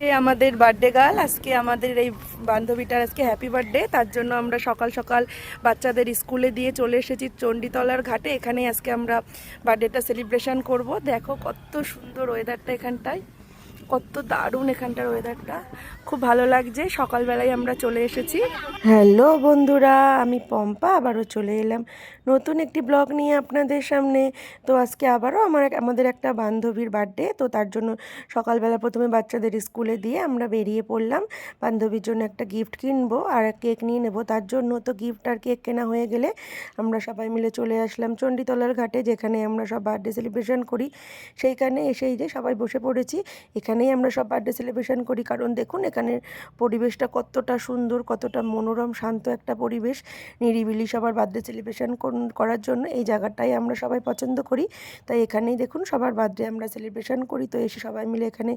আমাদের birthday girl আজকে আমাদের এই বান্ধবীটার আজকে হ্যাপি বার্থডে তার জন্য আমরা সকাল সকাল বাচ্চাদের স্কুলে দিয়ে চলে এসেছি চণ্ডীতলার ঘাটে। এখানেই আজকে আমরা বার্থডেটা সেলিব্রেশন করব। দেখো কত সুন্দর ওয়েদারটা এখানটায়। কত দারুণ এখানটার ওয়েদারটা খুব ভালো লাগছে। সকালবেলায় আমরা চলে এসেছি। হ্যালো বন্ধুরা, আমি পম্পা, আবারও চলে এলাম নতুন একটি ব্লগ নিয়ে আপনাদের সামনে। তো আজকে আবারও আমার আমাদের একটা বান্ধবীর বার্থডে তো তার জন্য সকালবেলা প্রথমে বাচ্চাদের স্কুলে দিয়ে আমরা বেরিয়ে পড়লাম। বান্ধবীর জন্য একটা গিফট কিনবো আর কেক নিয়ে নেব। তার জন্য তো গিফট আর কেক কেনা হয়ে গেলে আমরা সবাই মিলে চলে আসলাম চণ্ডীতলার ঘাটে, যেখানে আমরা সব বার্থডে সেলিব্রেশন করি। সেইখানে এসেই যে সবাই বসে পড়েছি। এখানেই আমরা সব বার্থডে সেলিব্রেশন করি। কারণ দেখুন, এখানের পরিবেশটা কতটা সুন্দর, কতটা মনোরম, শান্ত একটা পরিবেশ। নিরিবিলি সবার বার্থডে সেলিব্রেশন করার জন্য এই জায়গাটাই আমরা সবাই পছন্দ করি। তাই এখানেই দেখুন, সবার বার্থডে আমরা সেলিব্রেশন করি। তো এসে সবাই মিলে এখানে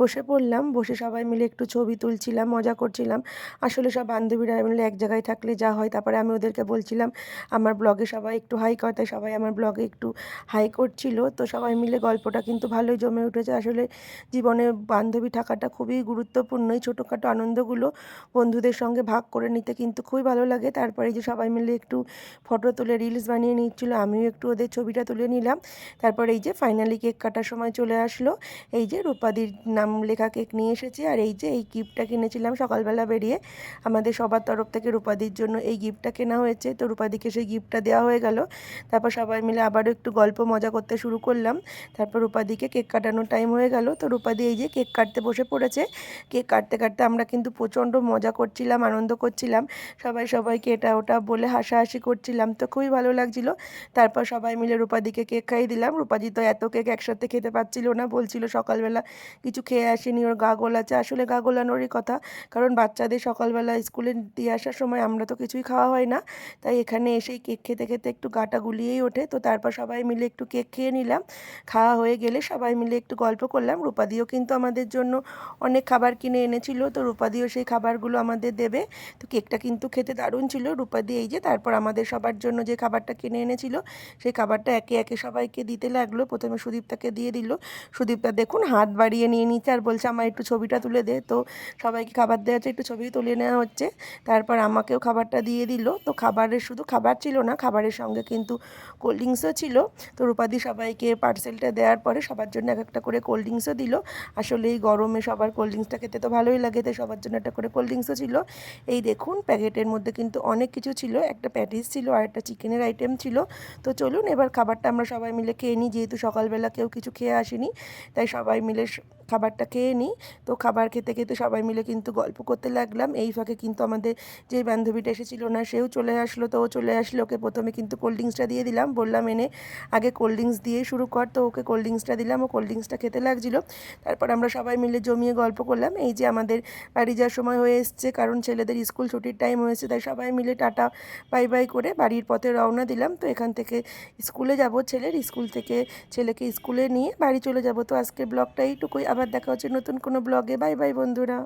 বসে পড়লাম। বসে সবাই মিলে একটু ছবি তুলছিলাম, মজা করছিলাম। আসলে সব বান্ধবীরা মিলে এক জায়গায় থাকলে যা হয়, তারপরে আমি ওদেরকে বলছিলাম, আমার ব্লগে সবাই একটু হাই করে। তাই সবাই আমার ব্লগে একটু হাই করছিল। তো সবাই মিলে গল্পটা কিন্তু ভালোই জমে উঠেছে। আসলে জীবনে বান্ধবী থাকাটা খুবই গুরুত্বপূর্ণ। এই ছোটোখাটো আনন্দগুলো বন্ধুদের সঙ্গে ভাগ করে নিতে কিন্তু খুবই ভালো লাগে। তারপরে যে সবাই মিলে একটু ফটো তুলে রিলস বানিয়ে নিচ্ছিল, আমিও একটু ওদের ছবিটা তুলে নিলাম। তারপরে এই যে ফাইনালি কেক কাটার সময় চলে আসলো। এই যে রূপাদির নাম লেখা কেক নিয়ে এসেছি। আর এই যে এই গিফটটা কিনেছিলাম সকালবেলা বেরিয়ে, আমাদের সবার তরফ থেকে রূপাদির জন্য এই গিফটটা কেনা হয়েছে। তো রূপাদিকে সেই গিফটটা দেওয়া হয়ে গেল। তারপর সবাই মিলে আবারও একটু গল্প মজা করতে শুরু করলাম। তারপর রূপাদিকে কেক কাটানোর টাইম হয়ে গেল। তো রূপাদি এই যে কেক কাটতে বসে পড়েছে। কেক কাটতে কাটতে আমরা কিন্তু প্রচণ্ড মজা করছিলাম, আনন্দ করছিলাম। সবাই সবাইকে এটা ওটা বলে হাসাহাসি করছিলাম। তো খুবই ভালো লাগছিল। তারপর সবাই মিলে রূপাদিকে কেক খাইয়ে দিলাম। রূপাদি তো এত কেক একসাথে খেতে পারছিল না, বলছিল সকালবেলা কিছু খেয়ে আসেনি, ওর গা গোলাচ্ছে আসলে গা গোলানোরই কথা, কারণ বাচ্চাদের সকালবেলা স্কুলে দিয়ে আসার সময় আমরা তো কিছুই খাওয়া হয় না। তাই এখানে এসেই কেক খেতে খেতে একটু গাটা গুলিয়েই ওঠে। তো তারপর সবাই মিলে একটু কেক খেয়ে নিলাম। খাওয়া হয়ে গেলে সবাই মিলে একটু গল্প করলাম। রূপাদিও কিন্তু আমাদের জন্য অনেক খাবার কিনে এনেছিল। তো রূপাদিও সেই খাবারগুলো আমাদের দেবে। তো কেকটা কিন্তু খেতে দারুণ ছিল। রূপাদি এই যে তারপর আমাদের সবার জন্য যে খাবারটা কিনে এনেছিল, সেই খাবারটা একে একে সবাইকে দিতে লাগল। প্রথমে সুদীপ্তাকে দিয়ে দিল। সুদীপ্তা দেখুন হাত বাড়িয়ে নিয়ে নিচ্ছে আর বলছে, আমার একটু ছবিটা তুলে দে। তো সবাইকে খাবার দেওয়া হচ্ছে, একটু ছবি তুলে নেওয়া হচ্ছে। তারপর আমাকেও খাবারটা দিয়ে দিল। তো খাবারের শুধু খাবার ছিল না, খাবারের সঙ্গে কিন্তু কোল্ড ড্রিঙ্কসও ছিল। তো রূপাদি সবাইকে পার্সেলটা দেওয়ার পরে সবার জন্য এক একটা করে কোল্ড ড্রিঙ্কসও দিল। আসলে এই গরমে সবার কোল্ড ড্রিঙ্কসটা খেতে তো ভালোই লাগে, তাই সবার জন্য একটা করে কোল্ড ড্রিঙ্কসও ছিল। এই দেখুন প্যাকেটের মধ্যে কিন্তু অনেক কিছু ছিল, একটা প্যাটিস ছিল আর একটা চিকেনের আইটেম ছিল। তো চলুন, এবার খাবারটা আমরা সবাই মিলে খেয়ে নিই, যেহেতু সকালবেলা কেউ কিছু খেয়ে আসেনি, তাই সবাই মিলে খাবারটা খেয়ে নিই। তো খাবার খেতে খেতে সবাই মিলে কিন্তু গল্প করতে লাগলাম। এই ফাঁকে কিন্তু আমাদের যে বান্ধবীটা এসেছিল না, সেও চলে আসলো। তো ও চলে আসলো ওকে প্রথমে কিন্তু কোল্ড ড্রিঙ্কসটা দিয়ে দিলাম। বললাম, এনে আগে কোল্ড ড্রিঙ্কস দিয়েই শুরু কর। তো ওকে কোল্ড ড্রিঙ্কসটা দিলাম। ও কোল্ড ড্রিঙ্কসটা খেতে লাগছিল। তারপর আমরা সবাই মিলে জমিয়ে গল্প করলাম। এই যে আমাদের বাড়ি যাওয়ার সময় হয়ে এসছে। কারণ ছেলেদের স্কুল ছুটির টাইম হয়েছে, তাই সবাই মিলে টাটা, বাই বাই করে বাড়ির পথে রওনা দিলাম। তো এখান থেকে স্কুলে যাব। ছেলের স্কুল থেকে ছেলেকে স্কুলে নিয়ে বাড়ি চলে যাব। তো আজকের ব্লগটা এইটুকুই। আবার দেখা হচ্ছে নতুন কোনো ব্লগে বাই বাই বন্ধুরা।